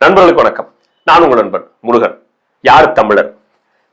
நண்பர்களுக்கு வணக்கம். நான் உங்கள் நண்பன் முருகன். யார் தமிழர்?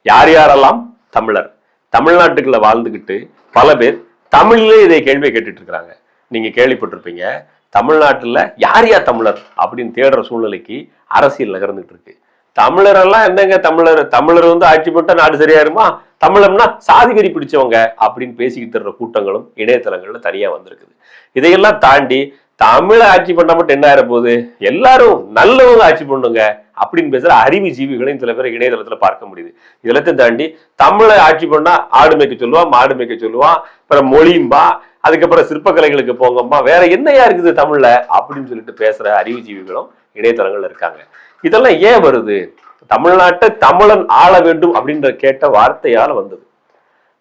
யார் யாரெல்லாம் தமிழர்? தமிழ்நாட்டுக்குள்ள வாழ்ந்துகிட்டு பல பேர் தமிழ்லேயே இதை கேள்வியை கேட்டுட்டு இருக்கிறாங்க நீங்க கேள்விப்பட்டிருப்பீங்க தமிழ்நாட்டுல யார் யார் தமிழர் அப்படின்னு தேடுற சூழ்நிலைக்கு அரசியல் நகர்ந்துட்டு இருக்கு தமிழரெல்லாம் என்னங்க தமிழர்? தமிழர் வந்து ஆட்சி பண்ணிட்டா நாடு சரியாயிருமா? தமிழர்னா சாதி வெறி பிடிச்சவங்க அப்படின்னு பேசிக்கிட்டு இருக்கிற கூட்டங்களும் இணையதளங்கள்ல தனியா வந்திருக்குது. இதையெல்லாம் தாண்டி தமிழை ஆட்சி பண்ணா மட்டும் என்ன ஆயிர போகுது? எல்லாரும் நல்லவங்க ஆட்சி பண்ணுங்க அப்படின்னு பேசுற அறிவு ஜீவிகளையும் சில பேர் இணையதளத்துல பார்க்க முடியுது. இதெல்லாத்தையும் தாண்டி தமிழை ஆட்சி பண்ணா ஆடு மேய்க்க சொல்லுவான் மாடு மேய்க்க சொல்லுவான் அப்புறம் மொழியும்பா அதுக்கப்புறம் சிற்பக்கலைகளுக்கு போங்கம்மா வேற என்னையா இருக்குது தமிழ்ல? அப்படின்னு சொல்லிட்டு பேசுற அறிவு ஜீவிகளும் இணையதளங்கள்ல இருக்காங்க. இதெல்லாம் ஏன் வருது? தமிழ்நாட்டை தமிழன் ஆள வேண்டும் அப்படின்ற கேட்ட வார்த்தையால வந்தது.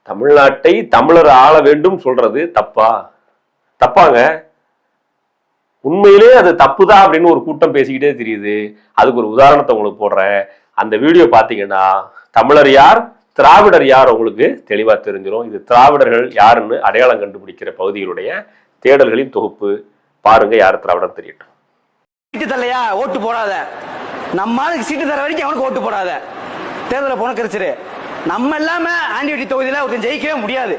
தமிழ்நாட்டை தமிழர் ஆள வேண்டும் சொல்றது தப்பா? தப்பாங்க. உண்மையிலே அது தப்புதான் அப்படின்னு ஒரு கூட்டம் பேசிக்கிட்டே தெரியுது. அதுக்கு ஒரு உதாரணத்தை உங்களுக்கு போடுறேன். அந்த வீடியோ பார்த்தீங்கன்னா தமிழர் யார் திராவிடர் யார் உங்களுக்கு தெளிவாக தெரிஞ்சிடும் இது திராவிடர்கள் யாருன்னு அடையாளம் கண்டுபிடிக்கிற பகுதிகளுடைய தேடல்களின் தொகுப்பு. பாருங்க யார் திராவிடர் தெரியட்டும். சீட்டு தரலையா? ஓட்டு போடாத. நம்ம ஆளுக்கு சீட்டு தர வரைக்கும் அவனுக்கு ஓட்டு போடாத. தேர்தலில் போன கிடைச்சிரு நம்ம இல்லாம ஆண்டிவட்டி தொகுதியில ஒருத்தன் ஜெயிக்கவே முடியாது.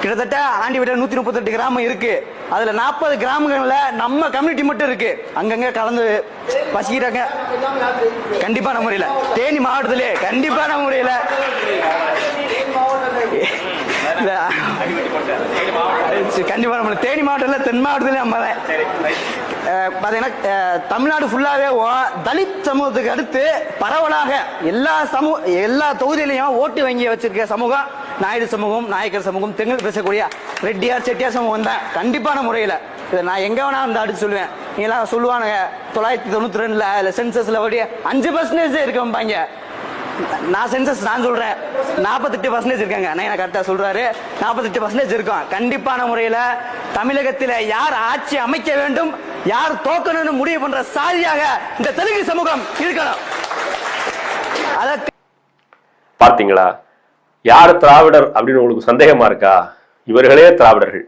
கிட்டத்தட்ட ஆண்டிவட்டியில் நூத்தி முப்பத்தெட்டு கிராமம் இருக்கு. அதுல நாற்பது கிராமங்கள்ல நம்ம கம்யூனிட்டி மட்டும் இருக்கு. அங்கங்க கலந்து வசிக்கிறாங்க கண்டிப்பான முறையில தேனி மாவட்டத்திலே கண்டிப்பான முறையில இல்ல, கண்டிப்பா நம்ம தேனி மாவட்டத்தில் தென் மாவட்டத்திலே நம்ம தான். பாத்தீங்கன்னா தமிழ்நாடு ஃபுல்லாவே ஓ- தலித் சமூகத்துக்கு அடுத்து பரவலாக எல்லா சமூக எல்லா தொகுதியிலையும் ஓட்டு வங்கி வச்சிருக்க சமூகம் நாயுடு சமூகம் நாயக்கர் சமூகம் தெங்கல் பேசக்கூடிய ரெட்டியார் செட்டியார் சமூகம் தான் கண்டிப்பான முறையில். இதை நான் எங்கே வேணா வந்து அடிச்சு சொல்லுவேன். நீங்களாம் சொல்லுவானுங்க தொள்ளாயிரத்தி தொண்ணூத்தி ரெண்டுல அதுல சென்சஸ்ல ஓடி அஞ்சு பர்சன்டேஜ் இருக்கம்பாங்க நான் சென்சஸ் நான் சொல்றேன். நாற்பத்தெட்டு பர்சன்டேஜ் இருக்காங்க. நான் கரெக்டாக சொல்றாரு. நாற்பத்தெட்டு பர்சன்டேஜ் இருக்கும். கண்டிப்பான முறையில் தமிழகத்தில் யார் ஆட்சி அமைக்க வேண்டும் யார் தோக்கணும்னு முடிவு பண்ற சாதியாக இந்த தெலுங்கு சமூகம் இருக்கணும். அதற்கு பார்த்தீங்களா? யார் திராவிடர் அப்படின்னு உங்களுக்கு சந்தேகமா இருக்கா? இவர்களே திராவிடர்கள்.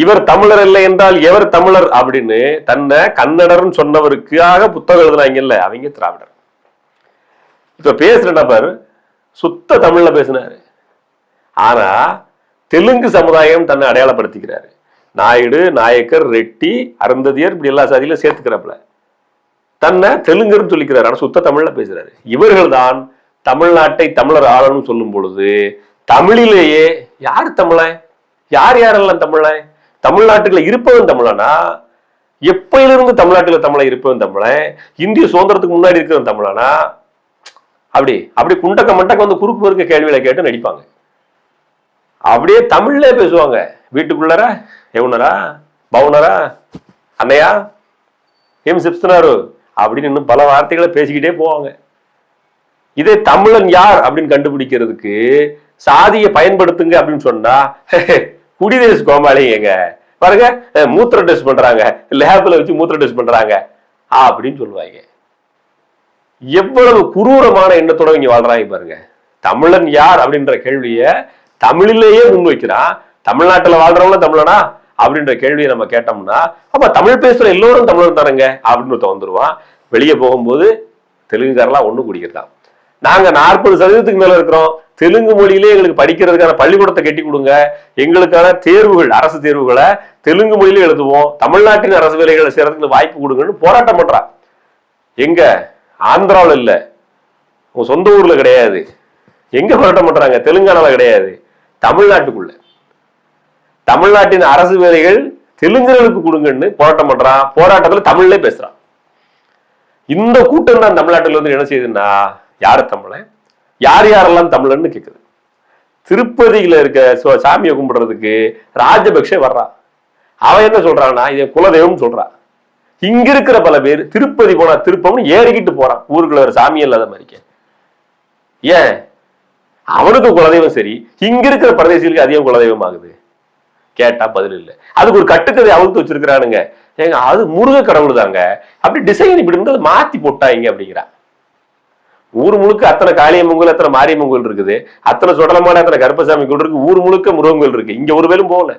இவர் தமிழர் இல்லை என்றால் எவர் தமிழர் அப்படின்னு தன்னை கன்னடர்னு சொன்னவருக்காக புத்தகம் எழுதுனாங்கல்ல அவங்க திராவிடர். இப்ப பேசுற நபர் சுத்த தமிழ்ல பேசினாரு. ஆனா தெலுங்கு சமுதாயம் தன்னை அடையாளப்படுத்திக்கிறாரு. நாயுடு நாயக்கர் ரெட்டி அருந்ததியர் இப்படி எல்லா சாதியிலும் சேர்த்துக்கிறாப்புல. தன்னை தெலுங்குன்னு சொல்லிக்கிறாரு ஆனா சுத்த தமிழ்ல பேசுறாரு. இவர்கள் தான் தமிழ்நாட்டை தமிழர் ஆளணும் சொல்லும் பொழுது தமிழிலேயே யார் தமிழன் யார் யாரெல்லாம் தமிழன் தமிழ்நாட்டுக்குள்ள இருப்பவன் தமிழனா? எப்பயிலிருந்து தமிழ்நாட்டில் தமிழன் இருப்பவன் தமிழன் இந்திய சுதந்திரத்துக்கு முன்னாடி இருக்கிறவன் தமிழனா? அப்படி அப்படி குண்டக்க மண்டக்க வந்து குறுக்கு குறுக்க கேள்வியில கேட்டு நடிப்பாங்க. அப்படியே தமிழ்ல பேசுவாங்க. வீட்டுக்குள்ளரா? எவனரா? பவுனரா? அண்ணையா ஏம் சிப்ஸ்தனாரு? அப்படின்னு இன்னும் பல வார்த்தைகளை பேசிக்கிட்டே போவாங்க. இதே தமிழன் யார் அப்படின்னு கண்டுபிடிக்கிறதுக்கு சாதியை பயன்படுத்துங்க அப்படின்னு சொன்னா குடிதேச கோமாளிங்க பாருங்க மூத்திர டெஸ்ட் பண்றாங்க லேப்ல வச்சு மூத்திர டெஸ்ட் பண்றாங்க அப்படின்னு சொல்லுவாங்க. எவ்வளவு குரூரமான எண்ணத்தோட இங்க வாழ்றாங்க பாருங்க. தமிழன் யார் அப்படின்ற கேள்விய தமிழிலேயே முன்வைக்கிறான் தமிழ்நாட்டுல வாழ்றவங்களும் தமிழனா அப்படின்ற கேள்வியை நம்ம கேட்டோம்னா அப்ப தமிழ் பேசுற எல்லோரும் தமிழர் தானங்க அப்படின்னு ஒருத்தன் வந்துருவான் வெளியே போகும்போது தெலுங்குக்காரெல்லாம் ஒன்று குடிக்கிறதான் நாங்க நாற்பது சதவீதத்துக்கு மேல இருக்கிறோம். தெலுங்கு மொழியிலே எங்களுக்கு படிக்கிறதுக்கான பள்ளிக்கூடத்தை கட்டி கொடுங்க. எங்களுக்கான தேர்வுகள் அரசு தேர்வுகளை தெலுங்கு மொழியில எழுதுவோம். தமிழ்நாட்டின் அரசு வேலைகளை செய்யறதுக்கு வாய்ப்பு கொடுங்கன்னு போராட்டம் பண்றா. எங்க? ஆந்திராவில் இல்ல. உங்க சொந்த ஊர்ல கிடையாது. எங்க போராட்டம் பண்றாங்க? தெலுங்கானால கிடையாது. தமிழ்நாட்டுக்குள்ள. தமிழ்நாட்டின் அரசு வேலைகள் தெலுங்குகளுக்கு கொடுங்கன்னு போராட்டம் பண்றான் போராட்டத்துல தமிழ்ல பேசுறான் இந்த கூட்டம் தான் தமிழ்நாட்டில் வந்து என்ன செய்யுதுன்னா யாரு தமிழன் யார் யாரெல்லாம் தமிழன்னு கேட்குது திருப்பதியில இருக்க சாமியை கும்பிடுறதுக்கு ராஜபக்ஷே வர்றான் அவன் என்ன சொல்றான்னா இதை குலதெய்வம் சொல்றான் இங்க இருக்கிற பல பேர் திருப்பதி போனா திருப்பம்னு ஏறிக்கிட்டு போறான். ஊருக்குள்ள ஒரு சாமி இல்லாத மாதிரிக்க. ஏன்? அவனுக்கு குலதெய்வம் சரி இங்க இருக்கிற பிரதேசிகளுக்கு அதிகம் குலதெய்வம் ஆகுது. கேட்டா பதில் இல்லை. அதுக்கு ஒரு கட்டுக்கதை அவுழ்த்து வச்சிருக்கிறானுங்க. ஏங்க அது முருக கடவுள் தாங்க அப்படி டிசைன் இப்படி மாத்தி போட்டாங்க அப்படிங்கிறான் ஊர் முழுக்க அத்தனை காளியம்மன் கோயில் அத்தனை மாரியம்மன் கோயில் இருக்குது. அத்தனை சுடலமான அத்தனை கருப்பசாமி கோயில் இருக்கு. ஊர் முழுக்க முருகன் கோயில் இருக்கு. இங்க ஒரு வேலும் போகல.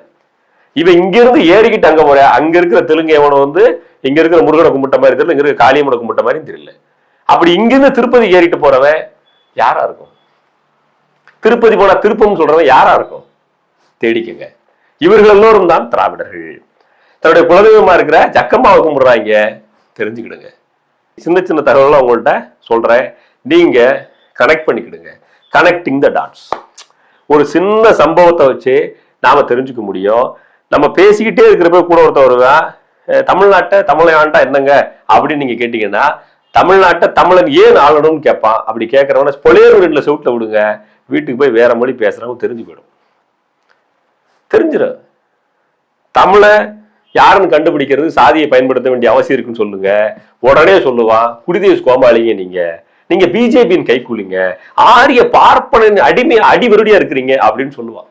இவன் இங்க இருந்து ஏறிக்கிட்டு அங்க போற. அங்க இருக்கிற தெலுங்கு எவனை வந்து இங்க இருக்கிற முருகனை கும்பிட்ட மாதிரி தெரியல. இங்க இருக்கிற காளியம்மனை கும்பிட்ட மாதிரி தெரியல. அப்படி இங்கிருந்து திருப்பதி ஏறிட்டு போறவன் யாரா இருக்கும்? திருப்பதி போனா திருப்பம் சொல்றவன் யாரா இருக்கும்? தேடிக்கங்க. இவர்கள் எல்லோரும் தான் திராவிடர்கள். தன்னுடைய குலதெய்வமா இருக்கிற ஜக்கம்மாவை கும்பிடுறாங்க. தெரிஞ்சுக்கிடுங்க. சின்ன சின்ன தகவலாம் உங்கள்கிட்ட சொல்றேன். நீங்க கனெக்ட் பண்ணிக்கிடுங்க. கனெக்டிங் த டாட்ஸ் ஒரு சின்ன சம்பவத்தை வச்சு நாம தெரிஞ்சுக்க முடியும். நம்ம பேசிக்கிட்டே இருக்கிறப்ப கூட ஒருத்தர் தான் தமிழ்நாட்டை தமிழாண்டா என்னங்க? அப்படின்னு நீங்க கேட்டீங்கன்னா தமிழ்நாட்டை தமிழன் ஏன் ஆளணும்னு கேட்பான். அப்படி கேட்கறவன பொலியர் வீட்டில் செவுட்டில் விடுங்க. வீட்டுக்கு போய் வேற மொழி பேசுறவங்க தெரிஞ்சு போயிடும். தெரிஞ்சிடும் தமிழை யாருன்னு கண்டுபிடிக்கிறது சாதியை பயன்படுத்த வேண்டிய அவசியம் இருக்குன்னு சொல்லுங்க. உடனே சொல்லுவான் குடிதேஸ் கோமாளிங்க நீங்க. நீங்க பிஜேபியின் கைக்கூலிங்க ஆரிய பார்ப்பனின் அடிமை அடிவருடியா இருக்கிறீங்க அப்படின்னு சொல்லுவான்.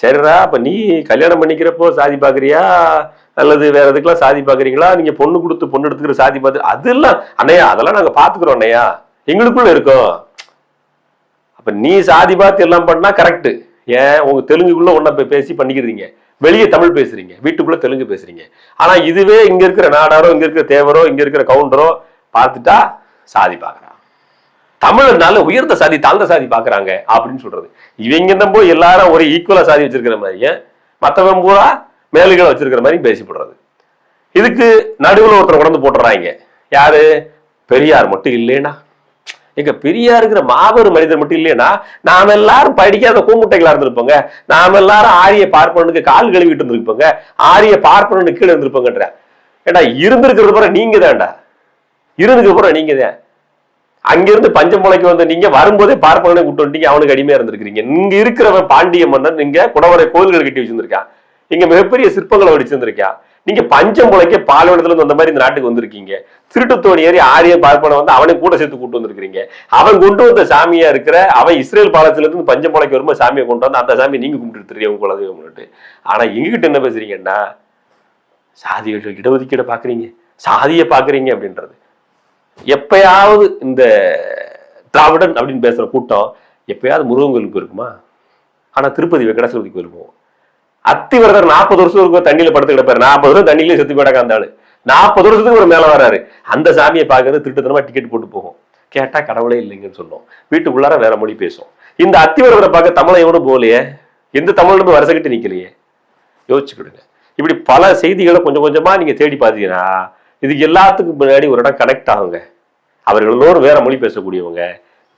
சரிடா அப்ப நீ கல்யாணம் பண்ணிக்கிறப்போ சாதி பாக்குறியா? அல்லது வேற எதுக்கெல்லாம் சாதி பாக்குறீங்களா? நீங்க பொண்ணு கொடுத்து பொண்ணு எடுத்துக்கிற சாதி பார்த்து அதெல்லாம் அண்ணையா அதெல்லாம் நாங்க பாத்துக்கிறோம் அண்ணையா. எங்களுக்குள்ள இருக்கோம். அப்ப நீ சாதி பார்த்து எல்லாம் பண்ணா கரெக்ட் ஏன்? உங்க தெலுங்குக்குள்ள ஒண்ணா பேசி பண்ணிக்கிறீங்க. வெளியே தமிழ் பேசுறீங்க. வீட்டுக்குள்ள தெலுங்கு பேசுறீங்க. ஆனா இதுவே இங்க இருக்கிற நாடாரோ இங்க இருக்கிற தேவரோ இங்க இருக்கிற கவுண்டரோ பார்த்துட்டா சாதி பார்க்கறான் தமிழனால உயர்ந்த சாதி தாழ்ந்த சாதி பாக்குறாங்க அப்படின்னு சொல்றது. இவங்க தான் போய் எல்லாரும் ஒரு ஈக்குவலா சாதி வச்சிருக்கிற மாதிரியும் மத்தவன் பூரா மேலுகளை வச்சிருக்கிற மாதிரி பேசி போடுறது இதுக்கு நடுவுல ஒருத்தர் கொண்டு போட்டுறாங்க. யாரு? பெரியார் மட்டும் இல்லைனா எங்க பெரியாருங்கிற மாபெரும் மனிதர் மட்டும் இல்லையா நாம எல்லாரும் படிக்காத கூமுட்டைகளா இருந்திருப்போங்க. நாம எல்லாரும் ஆரிய பார்ப்பனுக்கு கால் கழுவிட்டு இருந்திருப்போங்க. ஆரிய பார்ப்பனனுக்கு கீழே இருந்திருப்போங்கன்ற. ஏடா இருந்திருக்கிறது பூரா நீங்க தான்டா. இருந்துக்கு அப்புறம் நீங்க தான் அங்கிருந்து பஞ்சமுளைக்கு வந்து நீங்க வரும்போதே பார்ப்பனனை கூட்டு வந்துட்டீங்க. அவனுக்கு அடிமையா இருந்திருக்கிறீங்க. இங்க இருக்கிறவன் பாண்டிய மன்னன் நீங்க குடவரை கோயில்கள் கட்டி வச்சிருந்திருக்கான் இங்க மிகப்பெரிய சிற்பங்களை வடிச்சிருந்திருக்கான் நீங்க பஞ்சமுளைக்க பாலைவனத்துல இருந்து அந்த மாதிரி இந்த நாட்டுக்கு வந்திருக்கீங்க. திருட்டுத்தோணி ஏறி ஆரிய பார்ப்பனை வந்து அவனை கூட சேர்த்து கூட்டு வந்திருக்கீங்க அவன் கொண்டு வந்த சாமியா இருக்கிற அவன் இஸ்ரேல் பாலத்துல இருந்து பஞ்சமுளைக்கு வரும்போது சாமியை கொண்டு வந்து அந்த சாமியை நீங்க கும்பிட்டு தெரியும் உங்க குலதெய்வம்னுட்டு ஆனா எங்ககிட்ட என்ன பேசுறீங்கன்னா சாதிகள் இடஒதுக்கீடு பாக்குறீங்க சாதியை பாக்குறீங்க அப்படின்றது. எப்பயாவது இந்த திராவிடன் அப்படின்னு பேசுகிற கூட்டம் எப்பயாவது முருகன் கோயிலுக்கு இருக்குமா ஆனால் திருப்பதி வெங்கடாசலபதி கோயிலுக்கு போவோம் அத்திவரதர் நாற்பது வருஷம் இருக்கும் தண்ணியில் படுத்து கிடப்பாரு. நாற்பது வருஷம் தண்ணியிலே செத்து போயிடாக்க அந்த நாற்பது வருஷத்துக்கு ஒரு மேலே வராரு. அந்த சாமியை பார்க்கறது திருட்டுத்தனமாக டிக்கெட் போட்டு போகும். கேட்டால் கடவுளே இல்லைங்கன்னு சொன்னோம். வீட்டுக்குள்ளார வேற மொழி பேசும். இந்த அத்திவரதரை பார்க்க தமிழை எவனும் போகலையே? எந்த தமிழும் வரிசைக்கிட்டு நிக்கலையே? யோசிச்சுக்கிடுங்க இப்படி பல செய்திகளை கொஞ்சம் கொஞ்சமாக நீங்கள் தேடி பார்த்தீங்கன்னா இது எல்லாத்துக்கும் முன்னாடி ஒரு இடம் கனெக்ட் ஆகுங்க. அவர்கள் எல்லோரும் வேற மொழி பேசக்கூடியவங்க.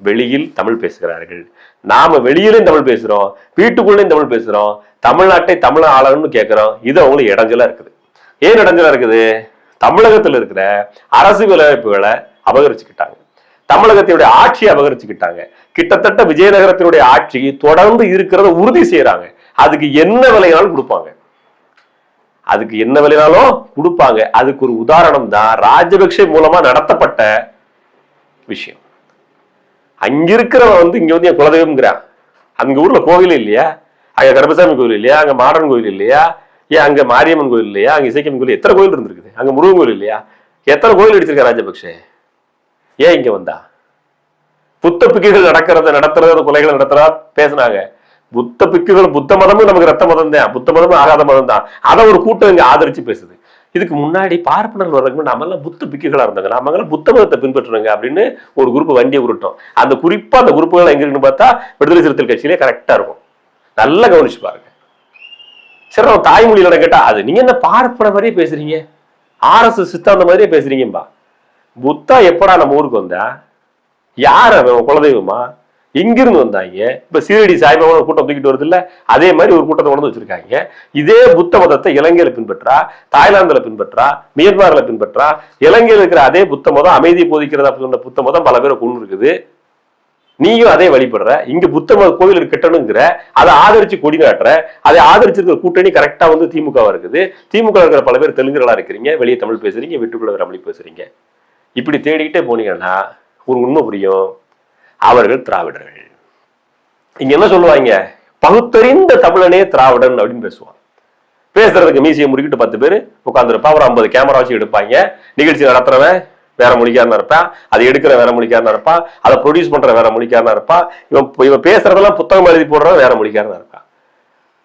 வெளியில் தமிழ் பேசுகிறார்கள். நாம வெளியிலும் தமிழ் பேசுறோம். வீட்டுக்குள்ளேயும் தமிழ் பேசுறோம். தமிழ்நாட்டை தமிழ் ஆளணும்னு கேட்கிறோம். இது அவங்களுக்கு இடைஞ்சலா இருக்குது. ஏன் இடைஞ்சலா இருக்குது? தமிழகத்துல இருக்கிற அரசு வேலைவாய்ப்புகளை அபகரிச்சுக்கிட்டாங்க. தமிழகத்தினுடைய ஆட்சியை அபகரிச்சுக்கிட்டாங்க. கிட்டத்தட்ட விஜயநகரத்தினுடைய ஆட்சி தொடர்ந்து இருக்கிறத உறுதி செய்யறாங்க அதுக்கு என்ன விலையாலும் கொடுப்பாங்க. அதுக்கு என்ன விலைனாலும் கொடுப்பாங்க. அதுக்கு ஒரு உதாரணம் தான் ராஜபக்ஷ மூலமா நடத்தப்பட்ட விஷயம். அங்க இருக்கிறவன் வந்து இங்க வந்து என் குலதெய்வம்ங்கிறான். அங்க ஊர்ல கோவில் இல்லையா? அங்க கருப்பசாமி கோவில் இல்லையா? அங்க மாடன் கோவில் இல்லையா? ஏன் அங்க மாரியம்மன் கோவில் இல்லையா? அங்க இசைக்கம் கோவில் எத்தனை கோயில் இருந்திருக்குது? அங்க முருகன் கோவில் இல்லையா? எத்தனை கோயில் அடிச்சிருக்கா ராஜபக்சே ஏன் இங்க வந்தா? புத்த பிக்கைகள் நடக்கிறத நடத்துறத கொலைகளை நடத்துறதா பேசுனாங்க. புத்த பிக்குகள் புத்த மதமும் நமக்கு ரத்த மதம் தான் புத்த மதமும் ஆகாத மதம் தான் அதை ஒரு கூட்டம் இங்க ஆதரிச்சு பேசுது. இதுக்கு முன்னாடி பார்ப்பனர்கள் வர்றதுக்கு நம்ம எல்லாம் புத்த பிக்குகளா இருந்தாங்க நம்ம எல்லாம் புத்த மதத்தை பின்பற்றுறாங்க அப்படின்னு ஒரு குரூப் வண்டியை உருட்டோம். அந்த குறிப்பா அந்த குரூப்புகள் எங்க இருக்குன்னு பார்த்தா விடுதலை சிறுத்தைகள் கட்சியிலே கரெக்டா இருக்கும். நல்லா கவனிச்சு பாருங்க. சரி நம்ம தாய்மொழியில கேட்டா அது நீங்க என்ன பார்ப்பன மாதிரியே பேசுறீங்க? ஆர்எஸ் சித்தாந்த மாதிரியே பேசுறீங்கம்பா. புத்தா எப்படா நம்ம ஊருக்கு வந்தா? யார் அவன் குலதெய்வமா? எங்கிருந்து வந்தாங்க? இப்ப சீரடி சாய்பாபா கூட்டம் தூக்கிட்டு வருது இல்ல அதே மாதிரி ஒரு கூட்டத்தை கொண்டு வந்து வச்சிருக்காங்க. இதே புத்த மதத்தை இலங்கையில பின்பற்றா தாய்லாந்துல பின்பற்றா மியான்மர்ல பின்பற்றா இலங்கையில் இருக்கிற அதே புத்த மதம் அமைதி போதிக்கிறதா சொன்ன புத்த மதம் பல பேரை கொண்டு இருக்குது. நீயும் அதே வழிபடுற இங்க புத்த மத கோவில் கட்டணுங்கிற அதை ஆதரிச்சு கொடி நாட்டுற அதை ஆதரிச்சிருக்கிற கூட்டணி கரெக்டா வந்து திமுகவா இருக்குது. திமுக இருக்கிற பல பேர் தெலுங்குகளா இருக்கிறீங்க வெளியே தமிழ் பேசுறீங்க வீட்டுக்குள்ள தமிழ் பேசுறீங்க. இப்படி தேடிக்கிட்டே போனீங்கன்னா ஒரு உண்மை புரியும். அவர்கள் திராவிடர்கள். இங்க என்ன சொல்லுவாங்க? பகுத்தறிந்த தமிழனே திராவிடன் அப்படின்னு பேசுவான். பேசுறதுக்கு மீசியை முறுக்கிட்டு பத்து பேர் உட்காந்துருப்பான் ஒரு ஐம்பது கேமரா வச்சு எடுப்பாங்க. நிகழ்ச்சி நடத்துறவன் வேற மொழிக்காரனா இருப்பான் அதை எடுக்கிற வேற மொழிக்காரனா இருப்பான் அதை ப்ரொடியூஸ் பண்ற வேற மொழிக்காரனா இருப்பான் இவன் இவன் பேசுறதெல்லாம் புத்தகம் எழுதி போடுறவன் வேற மொழிக்காரனா இருப்பான்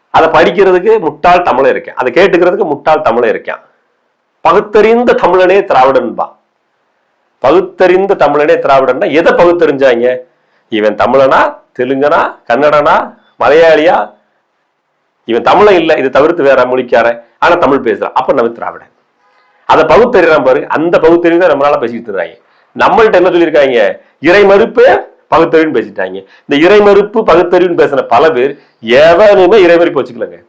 அதை படிக்கிறதுக்கு முட்டாள் தமிழை இருக்கேன். அதை கேட்டுக்கிறதுக்கு முட்டாள் தமிழை இருக்கேன். பகுத்தறிந்த தமிழனே திராவிடன்பா. பகுத்தறிந்த தமிழனே திராவிடன்னா எதை பகுத்தறிஞ்சாங்க? இவன் தமிழனா தெலுங்கனா கன்னடனா மலையாளியா? இவன் தமிழ இல்லை இதை தவிர்த்து வேற மொழிக்காரன். ஆனா தமிழ் பேசுறான். அப்ப நம்ம திராவிடன். அதை பகுத்தறிறான் பாரு. அந்த பகுத்தறிவு தான் நம்மளால பேசிட்டு இருக்காங்க நம்மள்கிட்ட என்ன சொல்லியிருக்காங்க? இறை மறுப்பு பகுத்தறிவுன்னு பேசிட்டாங்க. இந்த இறை மறுப்பு பகுத்தறிவுன்னு பேசின பல பேர் எவனுமே இறை மறுப்பு வச்சுக்கலங்க.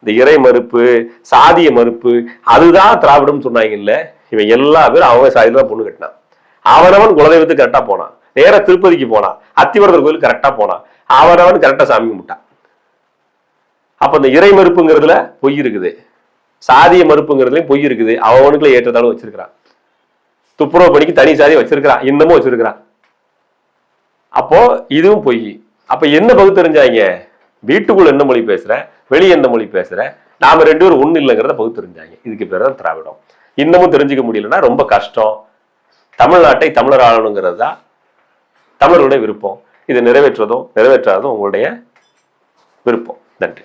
இந்த இறை மறுப்பு சாதிய மறுப்பு அதுதான் திராவிடம் சொன்னாங்க இல்லை. இவன் எல்லா பேரும் அவங்க சாதியில தான் பொண்ணு கட்டினான். அவனவன் குலதெய்வத்துக்கு கரெக்டா போனான். நேர திருப்பதிக்கு போனான். அத்திவரதர் கோயிலுக்கு கரெக்டா போனான். அவனவன் கரெக்டா சாமி கும்பிட்டான். அப்ப இந்த இறை மறுப்புங்கிறதுல பொய் இருக்குது. சாதிய மறுப்புங்கிறதுலையும் பொய் இருக்குது. அவனுக்குள்ள ஏற்றத்தாலும் வச்சிருக்கிறான். துப்புரவு பணிக்கு தனி சாதி வச்சிருக்கிறான். இன்னமும் வச்சிருக்கிறான். அப்போ இதுவும் பொய். அப்ப என்ன பகுத்தறிஞ்சாங்க வீட்டுக்குள்ள என்ன மொழி பேசுற? வெளியே என்ன மொழி பேசுற? நாம ரெண்டு பேரும் ஒண்ணு இல்லைங்கிறத பகுத்தறிஞ்சாங்க இதுக்கு பேர் தான் திராவிடம். இன்னமும் தெரிஞ்சுக்க முடியலன்னா ரொம்ப கஷ்டம். தமிழ்நாட்டை தமிழர் ஆளணுங்கிறது தான் தமிழருடைய விருப்பம். இதை நிறைவேற்றுறதும் நிறைவேற்றாததும் உங்களுடைய விருப்பம். நன்றி.